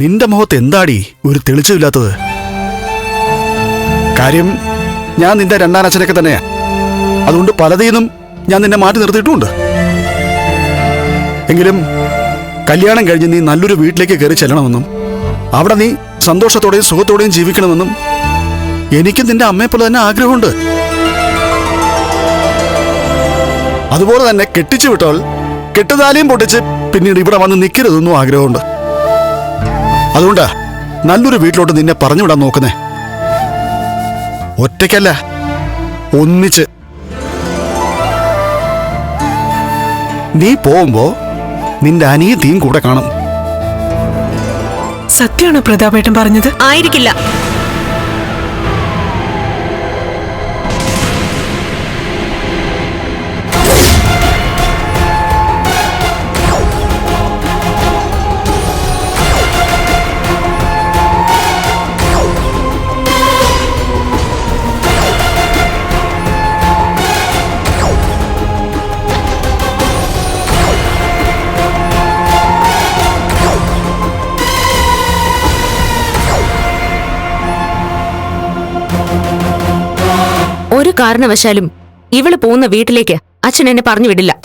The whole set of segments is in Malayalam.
നിന്റെ മുഖത്ത് എന്താടി ഒരു തെളിച്ചമില്ലാത്തത്? കാര്യം ഞാൻ നിന്റെ രണ്ടാനച്ഛനൊക്കെ തന്നെയാ. അതുകൊണ്ട് പലതീന്നും ഞാൻ നിന്നെ മാറ്റി നിർത്തിയിട്ടുമുണ്ട്. എങ്കിലും കല്യാണം കഴിഞ്ഞ് നീ നല്ലൊരു വീട്ടിലേക്ക് കയറി ചെല്ലണമെന്നും അവിടെ നീ സന്തോഷത്തോടെയും സുഖത്തോടെയും ജീവിക്കണമെന്നും എനിക്കും നിന്റെ അമ്മയെ പോലെ തന്നെ ആഗ്രഹമുണ്ട്. അതുപോലെ തന്നെ കെട്ടിച്ചു വിട്ടാൽ കെട്ടുതാലിയും പൊട്ടിച്ച് പിന്നീട് ഇവിടെ വന്ന് നിൽക്കരുതെന്നും ആഗ്രഹമുണ്ട്. അതുകൊണ്ടാ നല്ലൊരു വീട്ടിലോട്ട് നിന്നെ പറഞ്ഞുവിടാൻ നോക്കുന്നേ. ഒറ്റയ്ക്കല്ല ഒന്നിച്ച്. നീ പോകുമ്പോ നിന്റെ അനിയത്തിയും കൂടെ കാണും. സത്യമാണോ പ്രതാപേട്ടൻ പറഞ്ഞത്? ആയിരിക്കില്ല. ഒരു കാരണവശാലും ഇവൾ പോകുന്ന വീട്ടിലേക്ക് അച്ഛൻ എന്നെ പറഞ്ഞു വിടില്ല.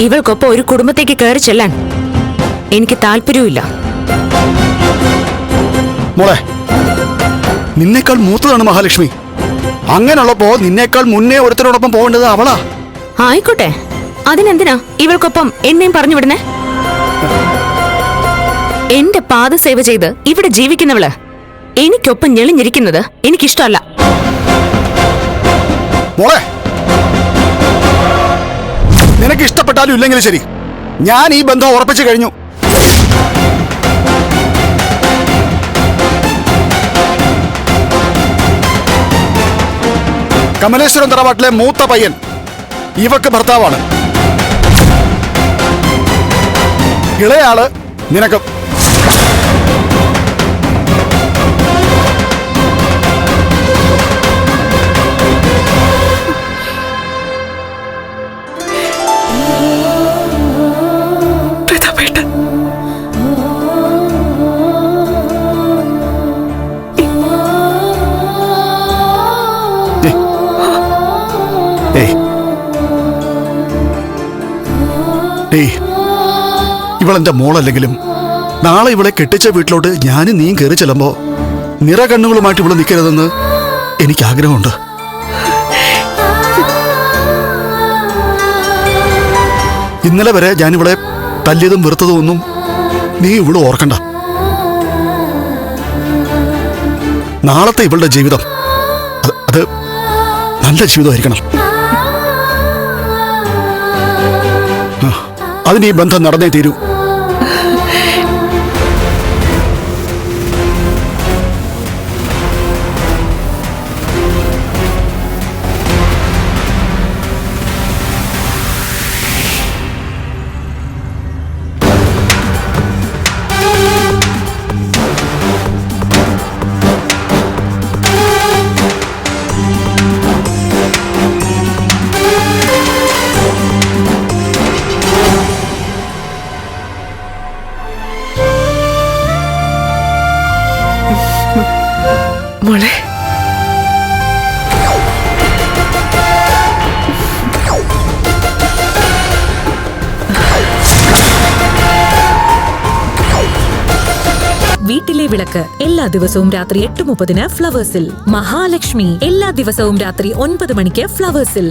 ഇവൾക്കൊപ്പം ഒരു കുടുംബത്തേക്ക് കയറി ചെല്ലാൻ എനിക്ക് താല്പര്യവുമില്ല. മോളെ നിന്നേക്കാൾ മൂത്തതാണ് മഹാലക്ഷ്മി. അങ്ങനെയുള്ളപ്പോ നിന്നേക്കാൾ മുന്നേ ഒരുത്തരോടൊപ്പം പോകേണ്ടത് അവളാ. ആയിക്കോട്ടെ. അതിനെന്തിനാ ഇവൾക്കൊപ്പം എന്നെയും പറഞ്ഞു വിടുന്നേ? എന്റെ പാദസേവ ചെയ്ത് ഇവിടെ ജീവിക്കുന്നവൾ എനിക്കൊപ്പം ഞെളിഞ്ഞിരിക്കുന്നത് എനിക്കിഷ്ടമല്ല. നിനക്ക് ഇഷ്ടപ്പെട്ടാലും ഇല്ലെങ്കിലും ശരി. ഞാൻ ഈ ബന്ധം ഉറപ്പിച്ചു കഴിഞ്ഞു. കമലേശ്വരം തറവാട്ടിലെ മൂത്ത പയ്യൻ ഇവക്ക് ഭർത്താവാണ്. ഇളയാൾ നിനക്ക് ഇവളെന്റെ മോളല്ലെങ്കിലും നാളെ ഇവളെ കെട്ടിച്ച വീട്ടിലോട്ട് ഞാനും നീയും കയറി ചെല്ലുമ്പോ നിറ കണ്ണുകളുമായിട്ട് ഇവൾ നിൽക്കരുതെന്ന് എനിക്ക് ആഗ്രഹമുണ്ട് ഇന്നലെ വരെ ഞാനിവളെ തല്ലിയതും വെറുത്തതും ഒന്നും നീ ഇവിടെ ഓർക്കണ്ട. നാളത്തെ ഇവളുടെ ജീവിതം അത് നല്ല ജീവിതമായിരിക്കണം. അതിന് ഈ ബന്ധം നടന്നേ തീരൂ. മോളെ. വീട്ടിലെ വിളക്ക് എല്ലാ ദിവസവും രാത്രി എട്ട് മുപ്പതിന് ഫ്ലവേഴ്സിൽ. മഹാലക്ഷ്മി എല്ലാ ദിവസവും രാത്രി ഒൻപത് മണിക്ക് ഫ്ലവേഴ്സിൽ.